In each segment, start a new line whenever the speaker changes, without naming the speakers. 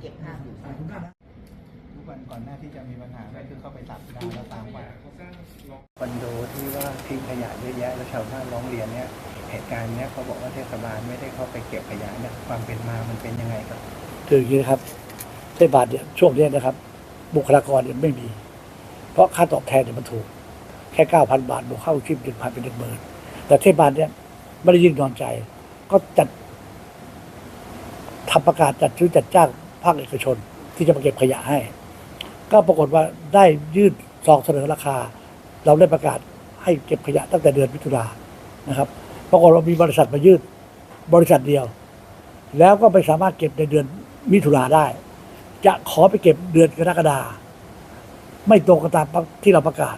เก็บภาพอยู่
ทุกวันก่อนหน้าที่จะมีปัญหาก็คือเข้าไปตัดดาวแล้วตามไป
คอนโดที่ว่าทิ้งขยะเยอะแยะแล้วชาวบ้านร้องเรียนเนี่ยเหตุการณ์เนี้ยเขาบอกว่าเทศบาลไม่ได้เข้าไปเก็บขยะเนี่ยความเป็นมามันเป็นยังไงครับ
คืออย่างนี้นะครับเทศบาลเนี่ยช่วงเนี้ยนะครับ บุคลากรเนี่ยไม่มี เพราะค่าตอบแทนเนี่ยมันถูก แค่เก้าพันบาทบวกเข้าชีพหนึ่งพันเป็นหนึ่งหมื่นแต่เทศบาลเนี่ยไม่ได้ยิ่งนอนใจ ก็จัดทำประกาศจัดซื้อจัดจ้าง ภาคเอกชนที่จะมาเก็บขยะให้ ก็ปรากฏว่าได้ยื่นซองเสนอราคา เราได้ประกาศให้เก็บขยะตั้งแต่เดือนมิถุนานะครับปรากฏว่ามีบริษัทมายื่นบริษัทเดียว แล้วก็ไม่สามารถเก็บในเดือนมิถุนาได้ จะขอไปเก็บเดือนกรกฎาไม่ตรงกันตามที่เราประกาศ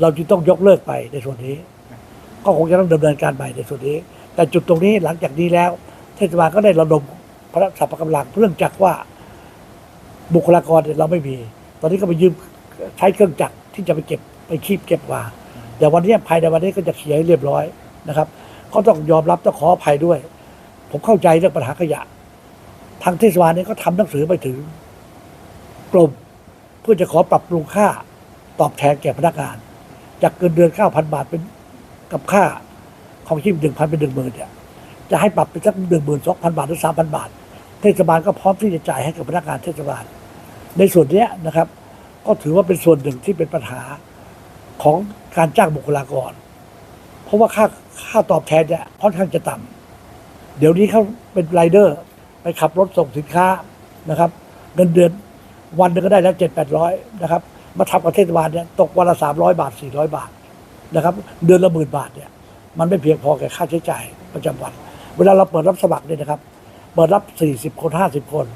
เราจึงต้องยกเลิกไปในส่วนนี้ ก็คงจะต้องดำเนินการใหม่ในส่วนนี้ แต่จุดตรงนี้หลังจากนี้แล้ว เทศบาลก็ได้ระดม พระสัพพกำลังเนื่องจากรว่าบุคลากรเราไม่มี ตอนนี้ก็ไปยืมใช้เครื่องจักรที่จะไปเก็บไปคีบเก็บมาแต่วันนี้ภายในวันนี้ก็จะเคลียร์ให้เรียบร้อยนะครับ ก็ต้องยอมรับต้องขออภัยด้วย ผมเข้าใจเรื่องปัญหาขยะ ทางเทศบาลเนี่ยก็ทำหนังสือไปถึงกรมเพื่อจะขอปรับปรุงค่าตอบแทนแก่พนักงาน จากเงินเดือนเก้าพันบาทเป็นกับค่าของชีพหนึ่งพันเป็นหนึ่งหมื่นเนี่ยจะให้ปรับเป็นสักหนึ่งหมื่นสองพันบาทหรือสามพันบาท เทศบาลก็พร้อมที่จะจ่ายให้กับพนักงานเทศบาล ในส่วนนี้นะครับ ก็ถือว่าเป็นส่วนหนึ่งที่เป็นปัญหาของการจ้างบุคลากร เพราะว่าค่าค่าตอบแทนเนี่ยค่อนข้างจะต่ำเดี๋ยวนี้เขาเป็นไรเดอร์ไปขับรถส่งสินค้านะครับ เงินเดือนวันนึงก็ได้แล้วเจ็ดแปดร้อยนะครับ มาทำกับเทศบาลเนี่ยตกวันละสามร้อยบาทสี่ร้อยบาทนะครับ เดือนละหมื่นบาทเนี่ยมันไม่เพียงพอแก่ค่าใช้จ่ายประจำวัน เวลาเราเปิดรับสมัครเนี่ยนะครับ เปิดรับสี่สิบคนห้าสิบคน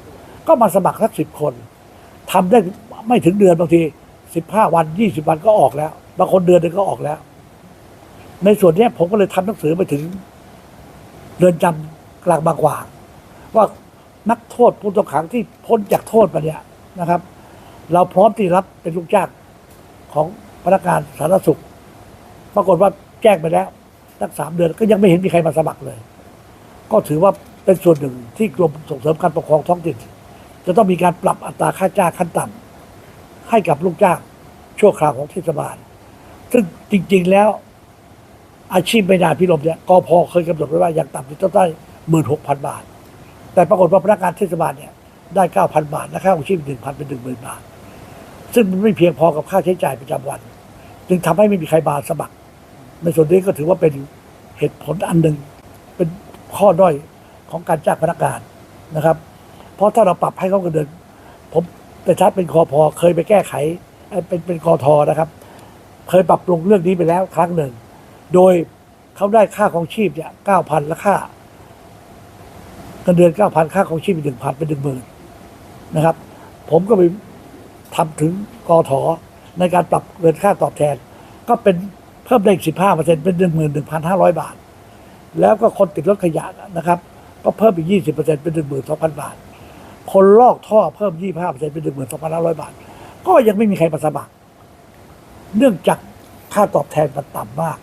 ก็มาสมัครสักสิบคนทำได้ไม่ถึงเดือนบางทีสิบห้าวันยี่สิบวันก็ออกแล้ว บางคนเดือนนึงก็ออกแล้ว ในส่วนนี้ผมก็เลยทำหนังสือไปถึงเรือนจำกลางบางขวางว่านักโทษผู้ต้องขังที่พ้นจากโทษมาเนี่ยนะครับ เราพร้อมที่รับเป็นลูกจ้างของพนักงานสาธารณสุข ปรากฏว่าแจ้งไปแล้วตั้งสามเดือนก็ยังไม่เห็นมีใครมาสมัครเลย ก็ถือว่า เป็นส่วนหนึ่งที่กรมส่งเสริมการปกครองท้องถิ่นจะต้องมีการปรับอัตราค่าจ้างขั้นต่ำให้กับลูกจ้างชั่วคราวของเทศบาล ซึ่งจริง ๆ แล้วอาชีพไม่นาพิรมเนี่ยกพเคยกำหนดไว้ว่าอย่างต่ำจะต้องได้หมื่นหกพันบาท แต่ปรากฏว่าพนักงานเทศบาลเนี่ยได้เก้าพันบาทและค่าของชีพหนึ่งพันเป็นหนึ่งหมื่นบาท ซึ่งมันไม่เพียงพอกับค่าใช้จ่ายประจำวัน จึงทำให้ไม่มีใครมาสมัคร ในส่วนนี้ก็ถือว่าเป็นเหตุผลอันหนึ่งเป็นข้อด้อย ของการจ้างพนักงานนะครับ เพราะถ้าเราปรับให้เขาเงินเดือนผมแต่ชัดเป็นคอพอเคยไปแก้ไข เป็นเป็นคอทอนะครับ เคยปรับปรุงเรื่องนี้ไปแล้วครั้งหนึ่ง โดยเขาได้ค่าของชีพเนี่ยเก้าพันและค่าเงินเดือนเก้าพันค่าของชีพเป็นหนึ่งพันเป็นหนึ่งหมื่นนะครับ ผมก็ไปทำถึงกอทอในการปรับเงินค่าตอบแทน ก็เป็นเพิ่มได้อีกสิบห้าเปอร์เซ็นต์เป็นหนึ่งหมื่นหนึ่งพันห้าร้อยบาท แล้วก็คนติดรถขยะนะครับ ก็เพิ่มอีกยี่สิบเปอร์เซ็นต์เป็นหนึ่งหมื่นสองพันบาท คนลอกท่อเพิ่มยี่ห้าเปอร์เซ็นต์เป็นหนึ่งหมื่นสองพันห้าร้อยบาท ก็ยังไม่มีใครมาสมัคร เนื่องจากค่าตอบแทนมันต่ำมาก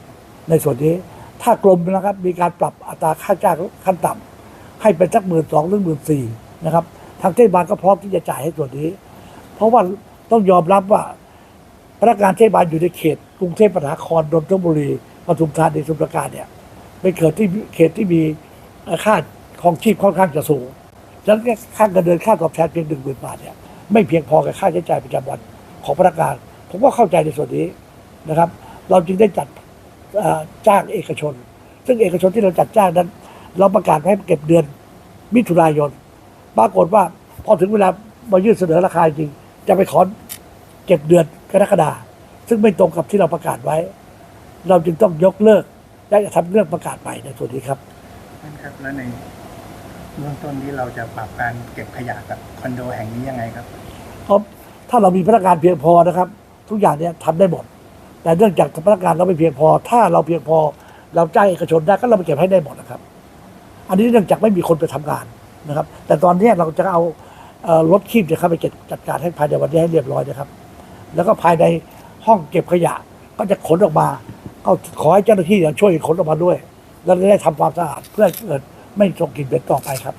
ในส่วนนี้ ถ้ากรมนะครับ มีการปรับอัตราค่าจ้างขั้นต่ำให้เป็นสักหมื่นสองหรือหมื่นสี่นะครับ ทางเทศบาลก็พร้อมที่จะจ่ายให้ส่วนนี้ เพราะว่าต้องยอมรับว่าพนักงานเทศบาลอยู่ในเขตกรุงเทพมหานครนนทบุรีปทุมธานีสมุทรราการเนี่ยเป็นเขตที่เขตที่มีค่า ของชีพค่อนข้างจะสูงฉะนั้นค่าเงินเดือนค่าตอบแทนเพียงหนึ่งหมื่นบาทเนี่ยไม่เพียงพอกับค่าใช้จ่ายประจำวันของพนักงาน ผมก็เข้าใจในส่วนนี้นะครับ เราจึงได้จัดจ้างเอกชน ซึ่งเอกชนที่เราจัดจ้างนั้น เราประกาศให้เก็บเดือนมิถุนายนปรากฏว่าพอถึงเวลามายื่นเสนอราคาจริง จะไปขอเก็บเดือนกรกฎาซึ่งไม่ตรงกับที่เราประกาศไว้ เราจึงต้องยกเลิกและจะทำเรื่องประกาศใหม่ในส่วนนี้ครับ
นั่นครับแล้วใน เบื้องต้นที่เราจะปรับการเก็บขยะกับคอนโดแห่งนี้ยังไงครับ
เพราะถ้าเรามีพนักงานเพียงพอนะครับ ทุกอย่างเนี่ยทำได้หมด แต่เนื่องจากพนักงานเราไม่เพียงพอ ถ้าเราเพียงพอ เราจ้างเอกชนได้ก็เราไปเก็บให้ได้หมดนะครับ อันนี้เนื่องจากไม่มีคนไปทำงานนะครับ แต่ตอนนี้เราจะเอารถคีบจะเข้าไปเก็บจัดการให้ภายในวันนี้ให้เรียบร้อยนะครับ แล้วก็ภายในห้องเก็บขยะก็จะขนออกมา ก็ขอให้เจ้าหน้าที่ช่วยขนออกมาด้วย แล้วจะได้ทำความสะอาดเพื่อเกิด ไม่ส่งกลิ่นเป็นต่อไปครับ